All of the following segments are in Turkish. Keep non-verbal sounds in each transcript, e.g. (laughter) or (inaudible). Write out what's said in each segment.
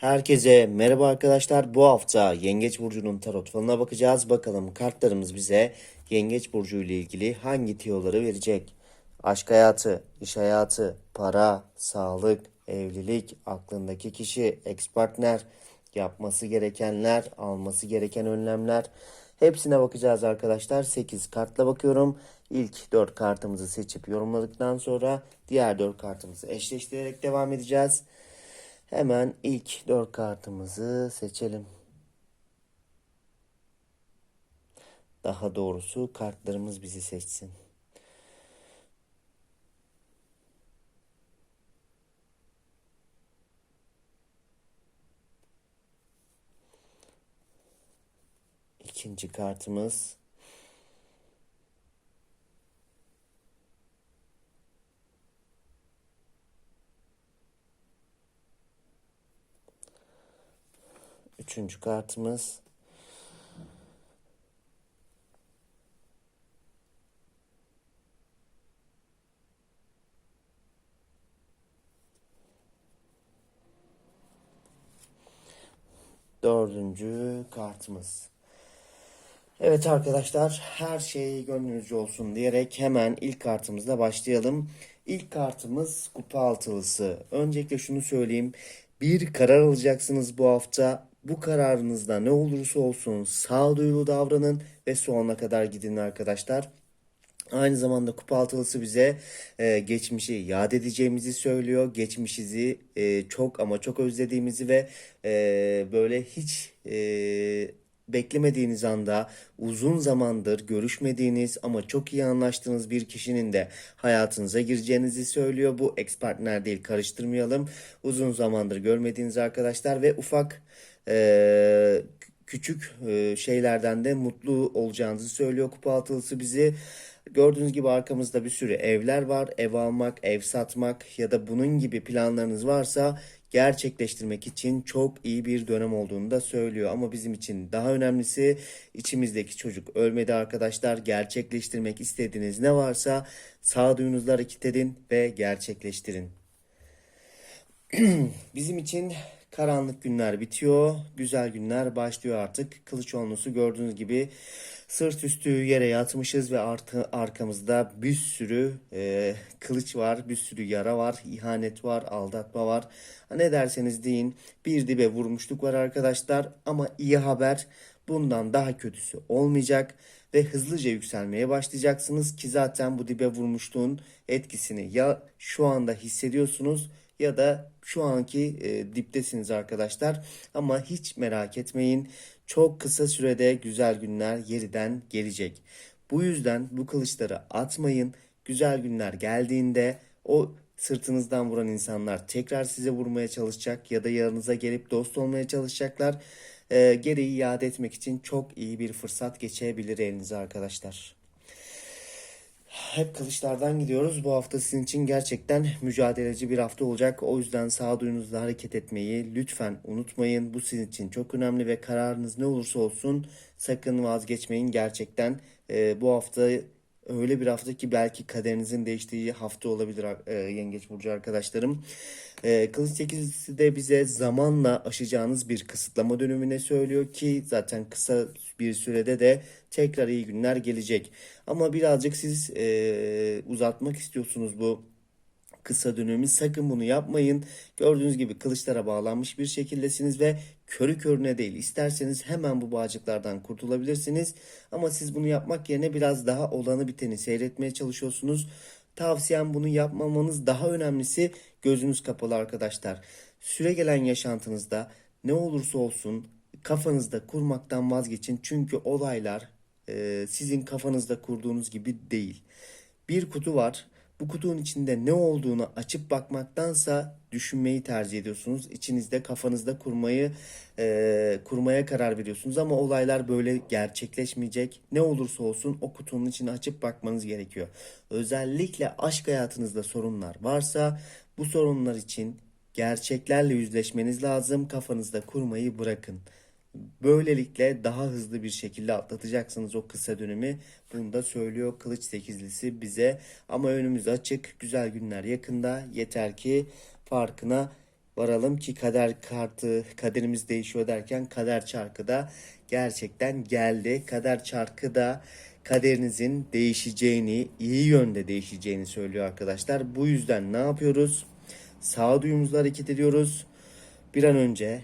Herkese merhaba arkadaşlar. Bu hafta Yengeç Burcu'nun tarot falına bakacağız. Bakalım kartlarımız bize Yengeç Burcu ile ilgili hangi tiyoları verecek? Aşk hayatı, iş hayatı, para, sağlık, evlilik, aklındaki kişi, ex partner, yapması gerekenler, alması gereken önlemler. Hepsine bakacağız arkadaşlar. 8 kartla bakıyorum. İlk 4 kartımızı seçip yorumladıktan sonra diğer 4 kartımızı eşleştirerek devam edeceğiz. Hemen ilk 4 kartımızı seçelim. Daha doğrusu kartlarımız bizi seçsin. İkinci kartımız Üçüncü kartımız. Dördüncü kartımız. Evet arkadaşlar her şey gönlünüzce olsun diyerek hemen ilk kartımızla başlayalım. İlk kartımız kupa altılısı. Öncelikle şunu söyleyeyim. Bir karar alacaksınız bu hafta. Bu kararınızda ne olursa olsun sağduyulu davranın ve sonuna kadar gidin arkadaşlar. Aynı zamanda kupa altılısı bize e, geçmişi yad edeceğimizi söylüyor. Geçmişizi e, çok ama çok özlediğimizi ve e, böyle hiç e, beklemediğiniz anda uzun zamandır görüşmediğiniz ama çok iyi anlaştığınız bir kişinin de hayatınıza gireceğinizi söylüyor. Bu ex partner değil karıştırmayalım. Uzun zamandır görmediğiniz arkadaşlar ve ufak e, küçük e, şeylerden de mutlu olacağınızı söylüyor kupa altılısı bizi. Gördüğünüz gibi arkamızda bir sürü evler var. Ev almak, ev satmak ya da bunun gibi planlarınız varsa gerçekleştirmek için çok iyi bir dönem olduğunu da söylüyor. Ama bizim için daha önemlisi içimizdeki çocuk ölmedi arkadaşlar. Gerçekleştirmek istediğiniz ne varsa sağduyunuzla hareket edin ve gerçekleştirin. (clears throat) Bizim için karanlık günler bitiyor, güzel günler başlıyor artık. Kılıçoğlu'su gördüğünüz gibi sırt üstü yere yatmışız ve artı arkamızda bir sürü e, kılıç var, bir sürü yara var, ihanet var, aldatma var. Ne derseniz deyin bir dibe vurmuşluk var arkadaşlar ama iyi haber bundan daha kötüsü olmayacak ve hızlıca yükselmeye başlayacaksınız ki zaten bu dibe vurmuşluğun etkisini ya şu anda hissediyorsunuz ya da şu anki e, diptesiniz arkadaşlar. Ama hiç merak etmeyin. Çok kısa sürede güzel günler yeniden gelecek. Bu yüzden bu kılıçları atmayın. Güzel günler geldiğinde o sırtınızdan vuran insanlar tekrar size vurmaya çalışacak ya da yanınıza gelip dost olmaya çalışacaklar. E, gereği iade etmek için çok iyi bir fırsat geçebilir elinize arkadaşlar. Hep kılıçlardan gidiyoruz. Bu hafta sizin için gerçekten mücadeleci bir hafta olacak. O yüzden sağduyunuzla hareket etmeyi lütfen unutmayın. Bu sizin için çok önemli ve kararınız ne olursa olsun sakın vazgeçmeyin. Gerçekten e, bu hafta öyle bir hafta ki belki kaderinizin değiştiği hafta olabilir e, Yengeç Burcu arkadaşlarım. E, Kılıç sekizlisi de bize zamanla aşacağınız bir kısıtlama dönemine söylüyor ki zaten kısa bir sürede de tekrar iyi günler gelecek. Ama birazcık siz e, uzatmak istiyorsunuz bu kısa dönemi sakın bunu yapmayın. Gördüğünüz gibi kılıçlara bağlanmış bir şekildesiniz ve körü körüne değil. İsterseniz hemen bu bağcıklardan kurtulabilirsiniz. Ama siz bunu yapmak yerine biraz daha olanı biteni seyretmeye çalışıyorsunuz. Tavsiyem bunu yapmamanız daha önemlisi gözünüz kapalı arkadaşlar. Süre gelen yaşantınızda ne olursa olsun kafanızda kurmaktan vazgeçin. Çünkü olaylar e, sizin kafanızda kurduğunuz gibi değil. Bir kutu var. Bu kutunun içinde ne olduğunu açıp bakmaktansa düşünmeyi tercih ediyorsunuz. İçinizde kafanızda kurmayı e, kurmaya karar veriyorsunuz ama olaylar böyle gerçekleşmeyecek. Ne olursa olsun o kutunun içini açıp bakmanız gerekiyor. Özellikle aşk hayatınızda sorunlar varsa bu sorunlar için gerçeklerle yüzleşmeniz lazım. Kafanızda kurmayı bırakın. Böylelikle daha hızlı bir şekilde atlatacaksınız o kısa dönemi. Bunu da söylüyor Kılıç Sekizlisi bize. Ama önümüz açık. Güzel günler yakında. Yeter ki farkına varalım ki kader kartı kaderimiz değişiyor derken kader çarkı da gerçekten geldi. Kader çarkı da kaderinizin değişeceğini, iyi yönde değişeceğini söylüyor arkadaşlar. Bu yüzden ne yapıyoruz? Sağduyumuzla hareket ediyoruz. Bir an önce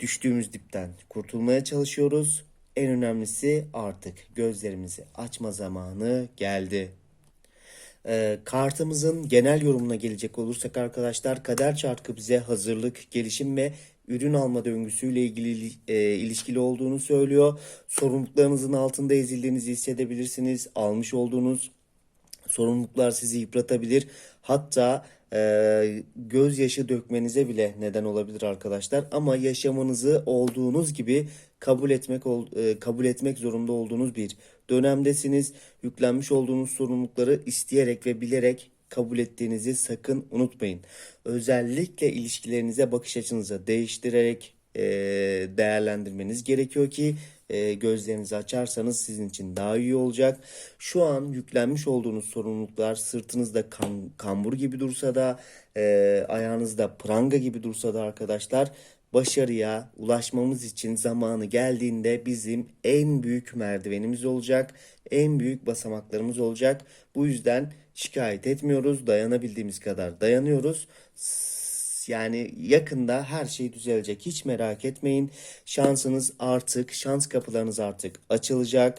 düştüğümüz dipten kurtulmaya çalışıyoruz. En önemlisi artık gözlerimizi açma zamanı geldi. Ee, kartımızın genel yorumuna gelecek olursak arkadaşlar kader çarkı bize hazırlık, gelişim ve ürün alma döngüsüyle ilgili e, ilişkili olduğunu söylüyor. Sorumluluklarınızın altında ezildiğinizi hissedebilirsiniz. Almış olduğunuz sorumluluklar sizi yıpratabilir. Hatta e, gözyaşı dökmenize bile neden olabilir arkadaşlar. Ama yaşamınızı olduğunuz gibi kabul etmek e, kabul etmek zorunda olduğunuz bir dönemdesiniz. Yüklenmiş olduğunuz sorumlulukları isteyerek ve bilerek kabul ettiğinizi sakın unutmayın. Özellikle ilişkilerinize bakış açınızı değiştirerek e, değerlendirmeniz gerekiyor ki e, gözlerinizi açarsanız sizin için daha iyi olacak. Şu an yüklenmiş olduğunuz sorumluluklar sırtınızda kan, kambur gibi dursa da e, ayağınızda pranga gibi dursa da arkadaşlar başarıya ulaşmamız için zamanı geldiğinde bizim en büyük merdivenimiz olacak. En büyük basamaklarımız olacak. Bu yüzden şikayet etmiyoruz. Dayanabildiğimiz kadar dayanıyoruz. Yani yakında her şey düzelecek. Hiç merak etmeyin. Şansınız artık, şans kapılarınız artık açılacak.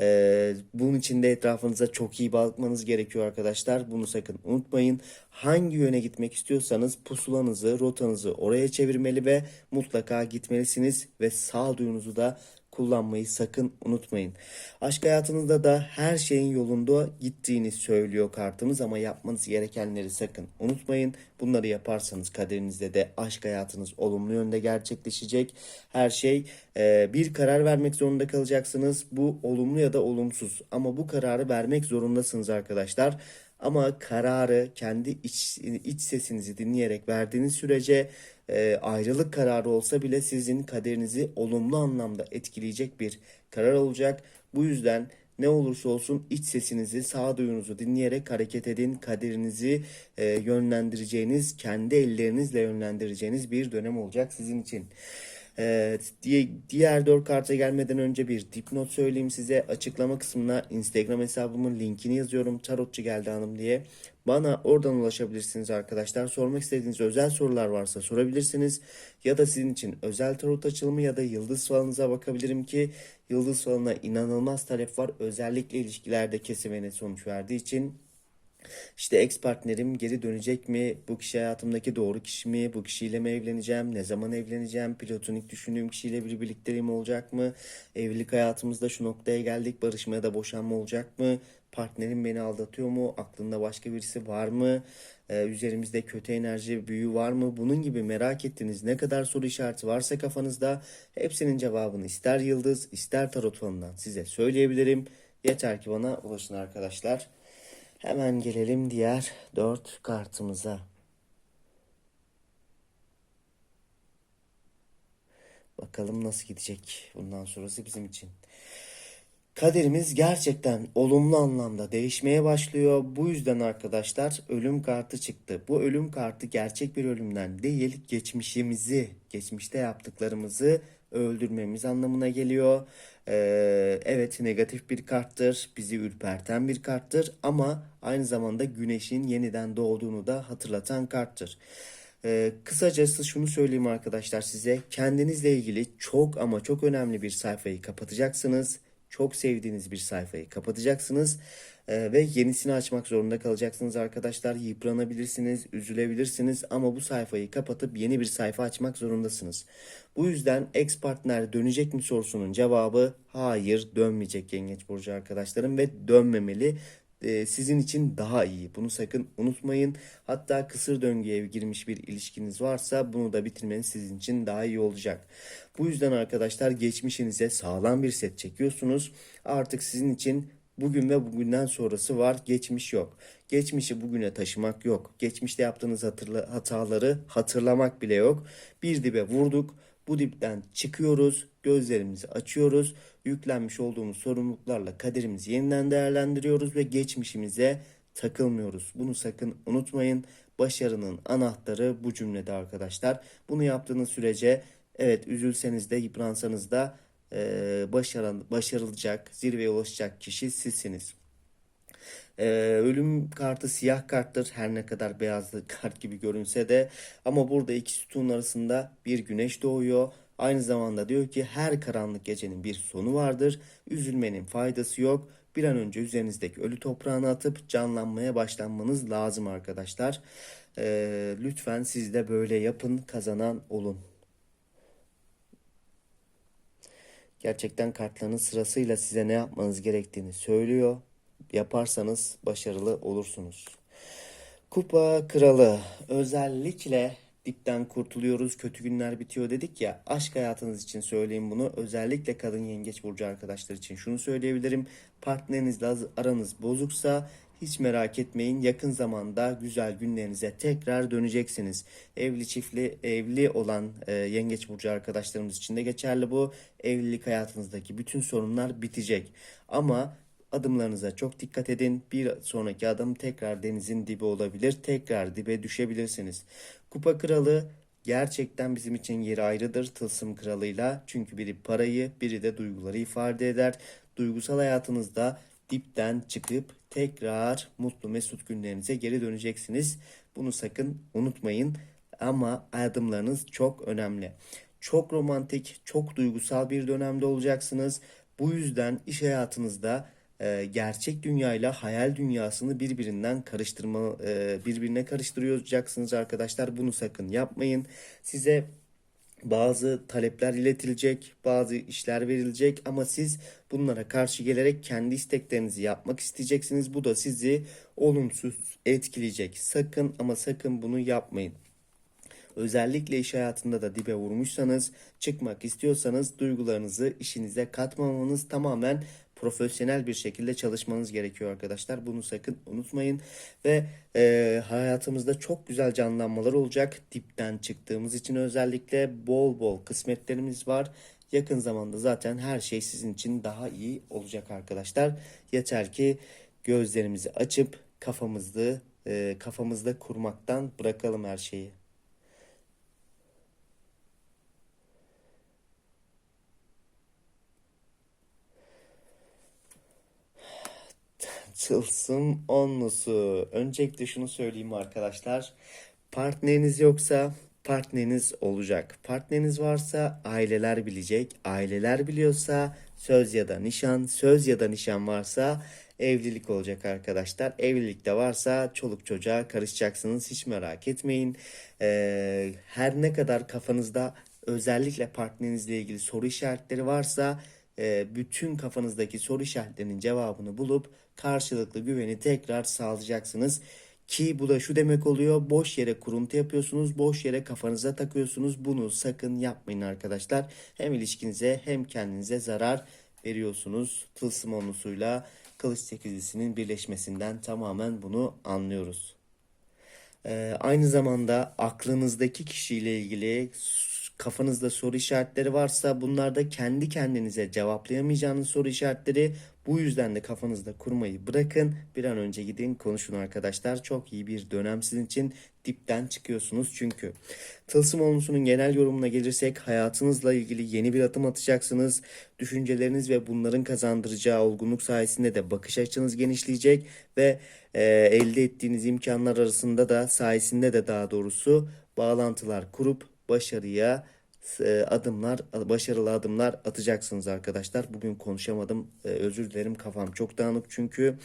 Ee, bunun için de etrafınıza çok iyi bakmanız gerekiyor arkadaşlar. Bunu sakın unutmayın. Hangi yöne gitmek istiyorsanız pusulanızı, rotanızı oraya çevirmeli ve mutlaka gitmelisiniz ve sağduyunuzu da kullanmayı sakın unutmayın. Aşk hayatınızda da her şeyin yolunda gittiğini söylüyor kartımız ama yapmanız gerekenleri sakın unutmayın. Bunları yaparsanız kaderinizde de aşk hayatınız olumlu yönde gerçekleşecek. Her şey e, bir karar vermek zorunda kalacaksınız. Bu olumlu ya da olumsuz ama bu kararı vermek zorundasınız arkadaşlar. Ama kararı kendi iç, iç sesinizi dinleyerek verdiğiniz sürece e, ayrılık kararı olsa bile sizin kaderinizi olumlu anlamda etkileyecek bir karar olacak. Bu yüzden ne olursa olsun iç sesinizi, sağduyunuzu dinleyerek hareket edin. Kaderinizi e, yönlendireceğiniz, kendi ellerinizle yönlendireceğiniz bir dönem olacak sizin için. Evet, diğer dört karta gelmeden önce bir dipnot söyleyeyim size. Açıklama kısmına Instagram hesabımın linkini yazıyorum. Tarotçu geldi hanım diye. Bana oradan ulaşabilirsiniz arkadaşlar. Sormak istediğiniz özel sorular varsa sorabilirsiniz. Ya da sizin için özel tarot açılımı ya da yıldız falınıza bakabilirim ki yıldız falına inanılmaz talep var. Özellikle ilişkilerde kesimene sonuç verdiği için işte ex partnerim geri dönecek mi? Bu kişi hayatımdaki doğru kişi mi? Bu kişiyle mi evleneceğim? Ne zaman evleneceğim? Platonik düşündüğüm kişiyle bir birlikteliğim olacak mı? Evlilik hayatımızda şu noktaya geldik. Barışma ya da boşanma olacak mı? Partnerim beni aldatıyor mu? Aklında başka birisi var mı? Ee, üzerimizde kötü enerji, büyü var mı? Bunun gibi merak ettiğiniz ne kadar soru işareti varsa kafanızda hepsinin cevabını ister yıldız ister tarot falından size söyleyebilirim. Yeter ki bana ulaşın arkadaşlar. Hemen gelelim diğer dört kartımıza. Bakalım nasıl gidecek bundan sonrası bizim için. Kaderimiz gerçekten olumlu anlamda değişmeye başlıyor. Bu yüzden arkadaşlar ölüm kartı çıktı. Bu ölüm kartı gerçek bir ölümden değil, geçmişimizi, geçmişte yaptıklarımızı öldürmemiz anlamına geliyor. Ee, evet negatif bir karttır, bizi ürperten bir karttır ama aynı zamanda güneşin yeniden doğduğunu da hatırlatan karttır. Ee, kısacası şunu söyleyeyim arkadaşlar size. Kendinizle ilgili çok ama çok önemli bir sayfayı kapatacaksınız. Çok sevdiğiniz bir sayfayı kapatacaksınız. Ee, ve yenisini açmak zorunda kalacaksınız arkadaşlar. Yıpranabilirsiniz, üzülebilirsiniz ama bu sayfayı kapatıp yeni bir sayfa açmak zorundasınız. Bu yüzden ex partner dönecek mi sorusunun cevabı hayır dönmeyecek yengeç burcu arkadaşlarım ve dönmemeli e, sizin için daha iyi. Bunu sakın unutmayın. Hatta kısır döngüye girmiş bir ilişkiniz varsa bunu da bitirmeniz sizin için daha iyi olacak. Bu yüzden arkadaşlar geçmişinize sağlam bir set çekiyorsunuz. Artık sizin için bugün ve bugünden sonrası var. Geçmiş yok. Geçmişi bugüne taşımak yok. Geçmişte yaptığınız hatırla, hataları hatırlamak bile yok. Bir dibe vurduk. Bu dipten çıkıyoruz, gözlerimizi açıyoruz, yüklenmiş olduğumuz sorumluluklarla kaderimizi yeniden değerlendiriyoruz ve geçmişimize takılmıyoruz. Bunu sakın unutmayın. Başarının anahtarı bu cümlede arkadaşlar. Bunu yaptığınız sürece evet üzülseniz de yıpransanız da e, başaran, başarılacak, zirveye ulaşacak kişi sizsiniz. Ee, ölüm kartı siyah karttır her ne kadar beyaz (laughs) kart gibi görünse de ama burada iki sütun arasında bir güneş doğuyor. Aynı zamanda diyor ki her karanlık gecenin bir sonu vardır. Üzülmenin faydası yok. Bir an önce üzerinizdeki ölü toprağını atıp canlanmaya başlanmanız lazım arkadaşlar. Ee, lütfen siz de böyle yapın kazanan olun. Gerçekten kartların sırasıyla size ne yapmanız gerektiğini söylüyor. Yaparsanız başarılı olursunuz. Kupa kralı özellikle dipten kurtuluyoruz kötü günler bitiyor dedik ya aşk hayatınız için söyleyeyim bunu özellikle kadın yengeç burcu arkadaşlar için şunu söyleyebilirim partnerinizle aranız bozuksa hiç merak etmeyin yakın zamanda güzel günlerinize tekrar döneceksiniz. Evli çiftli evli olan e, yengeç burcu arkadaşlarımız için de geçerli bu. Evlilik hayatınızdaki bütün sorunlar bitecek. Ama adımlarınıza çok dikkat edin. Bir sonraki adım tekrar denizin dibi olabilir. Tekrar dibe düşebilirsiniz. Kupa kralı gerçekten bizim için yeri ayrıdır tılsım kralıyla. Çünkü biri parayı, biri de duyguları ifade eder. Duygusal hayatınızda dipten çıkıp tekrar mutlu mesut günlerinize geri döneceksiniz. Bunu sakın unutmayın. Ama adımlarınız çok önemli. Çok romantik, çok duygusal bir dönemde olacaksınız. Bu yüzden iş hayatınızda e, gerçek dünyayla hayal dünyasını birbirinden karıştırma e, birbirine karıştırıyorcaksınız arkadaşlar. Bunu sakın yapmayın. Size bazı talepler iletilecek, bazı işler verilecek ama siz bunlara karşı gelerek kendi isteklerinizi yapmak isteyeceksiniz. Bu da sizi olumsuz etkileyecek. Sakın ama sakın bunu yapmayın. Özellikle iş hayatında da dibe vurmuşsanız, çıkmak istiyorsanız duygularınızı işinize katmamanız tamamen profesyonel bir şekilde çalışmanız gerekiyor arkadaşlar. Bunu sakın unutmayın. Ve e, hayatımızda çok güzel canlanmalar olacak. Dipten çıktığımız için özellikle bol bol kısmetlerimiz var. Yakın zamanda zaten her şey sizin için daha iyi olacak arkadaşlar. Yeter ki gözlerimizi açıp kafamızda e, kafamızda kurmaktan bırakalım her şeyi. Tılsım onlusu. Öncelikle şunu söyleyeyim arkadaşlar. Partneriniz yoksa partneriniz olacak. Partneriniz varsa aileler bilecek. Aileler biliyorsa söz ya da nişan. Söz ya da nişan varsa evlilik olacak arkadaşlar. Evlilikte varsa çoluk çocuğa karışacaksınız. Hiç merak etmeyin. Ee, her ne kadar kafanızda özellikle partnerinizle ilgili soru işaretleri varsa bütün kafanızdaki soru işaretlerinin cevabını bulup karşılıklı güveni tekrar sağlayacaksınız. Ki bu da şu demek oluyor. Boş yere kuruntu yapıyorsunuz. Boş yere kafanıza takıyorsunuz. Bunu sakın yapmayın arkadaşlar. Hem ilişkinize hem kendinize zarar veriyorsunuz. Tılsım onlusuyla kılıç sekizlisinin birleşmesinden tamamen bunu anlıyoruz. Ee, aynı zamanda aklınızdaki kişiyle ilgili kafanızda soru işaretleri varsa bunlar da kendi kendinize cevaplayamayacağınız soru işaretleri. Bu yüzden de kafanızda kurmayı bırakın. Bir an önce gidin konuşun arkadaşlar. Çok iyi bir dönem sizin için dipten çıkıyorsunuz çünkü. Tılsım olmusunun genel yorumuna gelirsek hayatınızla ilgili yeni bir adım atacaksınız. Düşünceleriniz ve bunların kazandıracağı olgunluk sayesinde de bakış açınız genişleyecek ve e, elde ettiğiniz imkanlar arasında da sayesinde de daha doğrusu bağlantılar kurup başarıya e, adımlar, başarılı adımlar atacaksınız arkadaşlar. Bugün konuşamadım. E, özür dilerim kafam çok dağınık çünkü.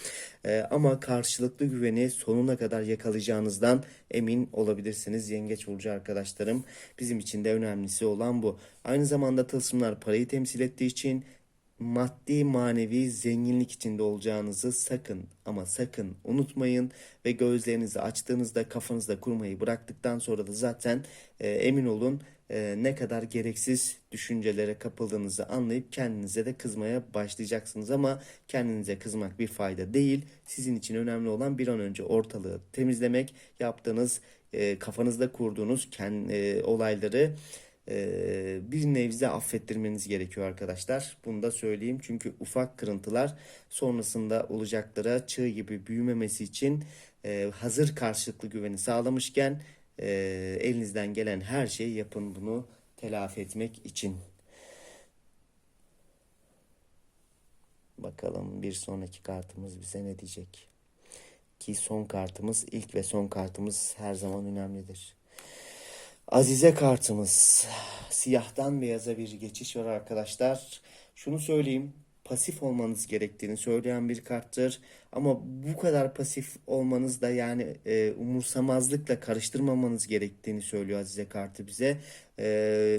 E, ama karşılıklı güveni sonuna kadar yakalayacağınızdan emin olabilirsiniz yengeç burcu arkadaşlarım. Bizim için de önemlisi olan bu. Aynı zamanda tılsımlar parayı temsil ettiği için maddi manevi zenginlik içinde olacağınızı sakın ama sakın unutmayın ve gözlerinizi açtığınızda kafanızda kurmayı bıraktıktan sonra da zaten e, emin olun e, ne kadar gereksiz düşüncelere kapıldığınızı anlayıp kendinize de kızmaya başlayacaksınız ama kendinize kızmak bir fayda değil. Sizin için önemli olan bir an önce ortalığı temizlemek, yaptığınız e, kafanızda kurduğunuz kendi, e, olayları bir nevze affettirmeniz gerekiyor arkadaşlar. Bunu da söyleyeyim çünkü ufak kırıntılar sonrasında olacaklara çığ gibi büyümemesi için e, hazır karşılıklı güveni sağlamışken e, elinizden gelen her şeyi yapın bunu telafi etmek için. Bakalım bir sonraki kartımız bize ne diyecek? Ki son kartımız ilk ve son kartımız her zaman önemlidir. Azize kartımız. Siyahtan beyaza bir geçiş var arkadaşlar. Şunu söyleyeyim. Pasif olmanız gerektiğini söyleyen bir karttır. Ama bu kadar pasif olmanız da yani e, umursamazlıkla karıştırmamanız gerektiğini söylüyor Azize kartı bize. E,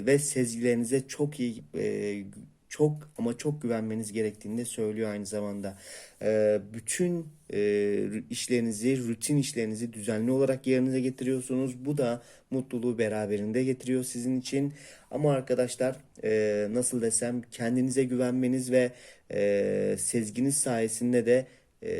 ve sezgilerinize çok iyi e, çok ama çok güvenmeniz gerektiğini de söylüyor aynı zamanda. Ee, bütün e, işlerinizi, rutin işlerinizi düzenli olarak yerinize getiriyorsunuz. Bu da mutluluğu beraberinde getiriyor sizin için. Ama arkadaşlar e, nasıl desem kendinize güvenmeniz ve e, sezginiz sayesinde de e,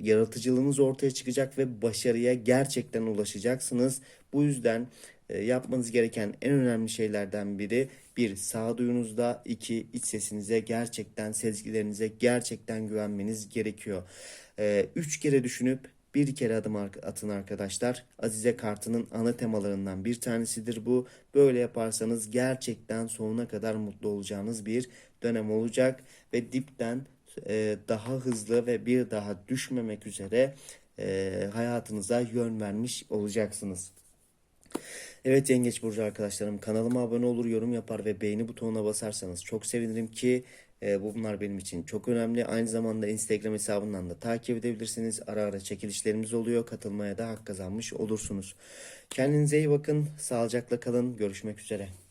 yaratıcılığınız ortaya çıkacak ve başarıya gerçekten ulaşacaksınız. Bu yüzden e, yapmanız gereken en önemli şeylerden biri bir sağduyunuzda, iki iç sesinize gerçekten sezgilerinize gerçekten güvenmeniz gerekiyor. E, üç kere düşünüp bir kere adım atın arkadaşlar. Azize kartının ana temalarından bir tanesidir bu. Böyle yaparsanız gerçekten sonuna kadar mutlu olacağınız bir dönem olacak ve dipten e, daha hızlı ve bir daha düşmemek üzere e, hayatınıza yön vermiş olacaksınız. Evet Yengeç Burcu arkadaşlarım kanalıma abone olur, yorum yapar ve beğeni butonuna basarsanız çok sevinirim ki e, bunlar benim için çok önemli. Aynı zamanda Instagram hesabından da takip edebilirsiniz. Ara ara çekilişlerimiz oluyor. Katılmaya da hak kazanmış olursunuz. Kendinize iyi bakın. Sağlıcakla kalın. Görüşmek üzere.